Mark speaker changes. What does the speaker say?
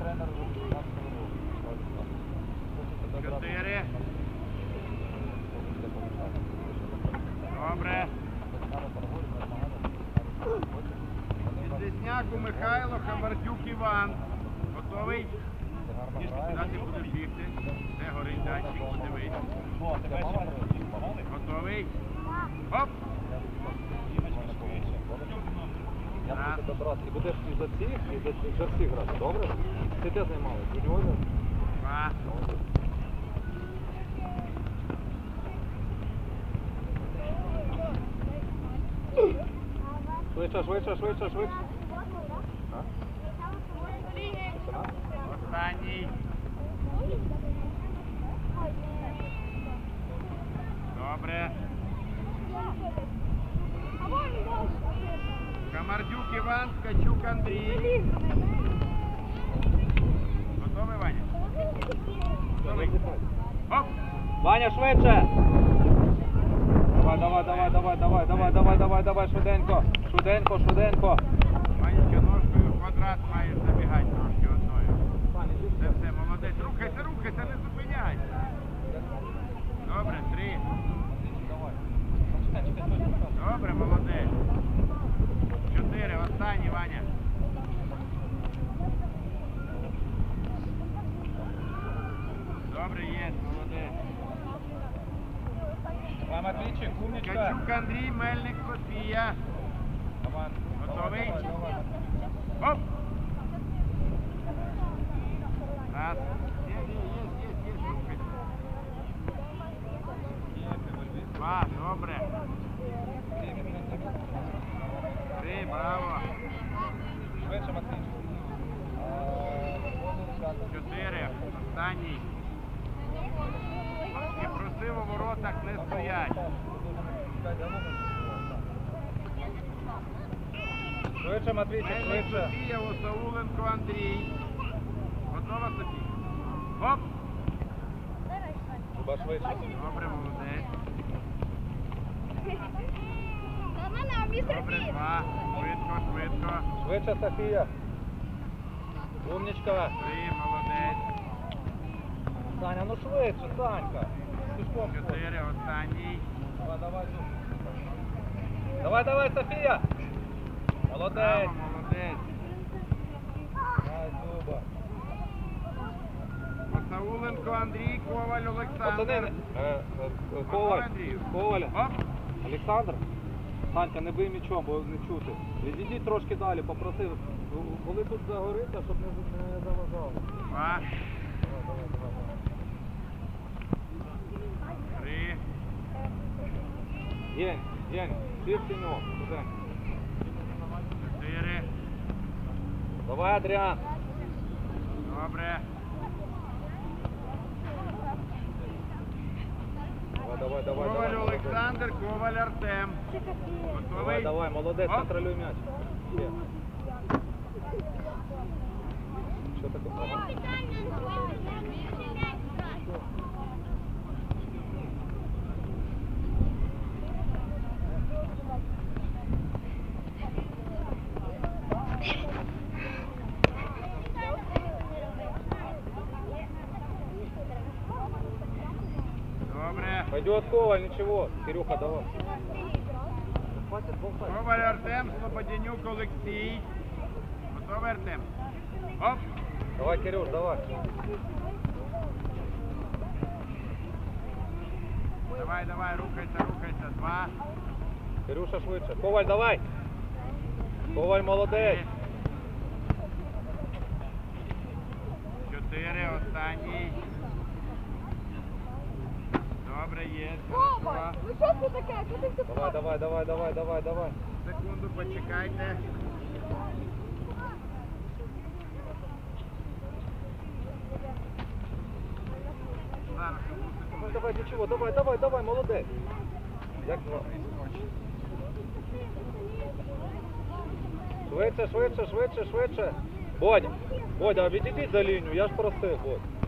Speaker 1: тренер
Speaker 2: Чотири. Добре. Підлісняку Михайло, Хамардюк Іван. Готовий? Ніжки сідати будеш бігти. Де горить датчик, подивись. Готовий? Оп!
Speaker 1: Тебе брати. І будеш і за цих, і за цих, за всіх грати, добре? Ти де займалась? Юніори?
Speaker 2: Два.
Speaker 1: Швидше, швидше, швидше, швидше. А? Пацана?
Speaker 2: Останній. Добре. Камардюк Іван, Ткачук Андрій. Готовий, Ваня? Готовий? Оп!
Speaker 1: Ваня, швидше! Давай, давай, давай, давай, давай, давай, давай, давай, давай, швиденько, швиденько, швиденько.
Speaker 2: Ванечка ножкою в квадрат маєш забігати трошки одною. Це все, молодець. Рухайся, рухайся, не зупиняйся. Добре, три. Добре, молодець. Чотири, останній, Ваня. Добре, є, молодець.
Speaker 1: Матвійчик,
Speaker 2: Качук Андрій, Мельник Софія. Готовий? Оп! Раз. Є, є, є, є. Два, добре. Три, браво.
Speaker 1: Швидше, Матвійчик.
Speaker 2: Чотири, останній. І просив у воротах не стоять.
Speaker 1: Швидше, Матвійчик, швидше.
Speaker 2: Софія, Осауленко Андрій. Готова, Софія? Оп!
Speaker 1: Люба, швидше.
Speaker 2: Добре, молодець. Добре, два. Швидко, швидко.
Speaker 1: Швидше, Софія. Умничка.
Speaker 2: Три, молодець.
Speaker 1: Саня, ну швидше, Санька.
Speaker 2: Чотири, останній.
Speaker 1: Давай, давай, Давай, давай, Софія. Молодець.
Speaker 2: Молодець.
Speaker 1: Давай, Зуба.
Speaker 2: Андрій, Коваль Олександр.
Speaker 1: е, е, Коваль. Коваль! Олександр, Санька, не бий м'ячом, бо не чути. Відійдіть трошки далі, попроси, коли тут загориться, щоб не, заважало. Давай, давай, давай.
Speaker 2: три,
Speaker 1: Єнь, Єнь, синьок, Жень.
Speaker 2: чотири.
Speaker 1: Давай, Адріан.
Speaker 2: Добре.
Speaker 1: Давай, давай, давай,
Speaker 2: Коваль
Speaker 1: давай.
Speaker 2: Олександр, Коваль Артем.
Speaker 1: Давай,
Speaker 2: Готовий?
Speaker 1: давай, молодець,
Speaker 2: Оп.
Speaker 1: контролюй м'яч. Є. Що таке? Ага.
Speaker 2: Добре.
Speaker 1: Пойдет Коваль, ничего. Кирюха, давай.
Speaker 2: Коваль Артем, Слободянюк Олексій. Готовий Артем? Оп!
Speaker 1: Давай, Кирюш, давай.
Speaker 2: Давай, давай, рухайся, рухайся. Два,
Speaker 1: Кирюша швидше. Коваль, давай. Коваль молодець.
Speaker 2: Чотири, останній. Добре, є.
Speaker 3: Коваль, ну що це таке? Ти
Speaker 1: Давай, давай, давай, давай, давай, давай.
Speaker 2: Секунду, почекайте. Зараз.
Speaker 1: Давай, давай, нічого, давай, давай, давай, молодець. Як два? Швидше, швидше, швидше, швидше. Бодя, Бодя, відійдіть за лінію, я ж просив, Бодь.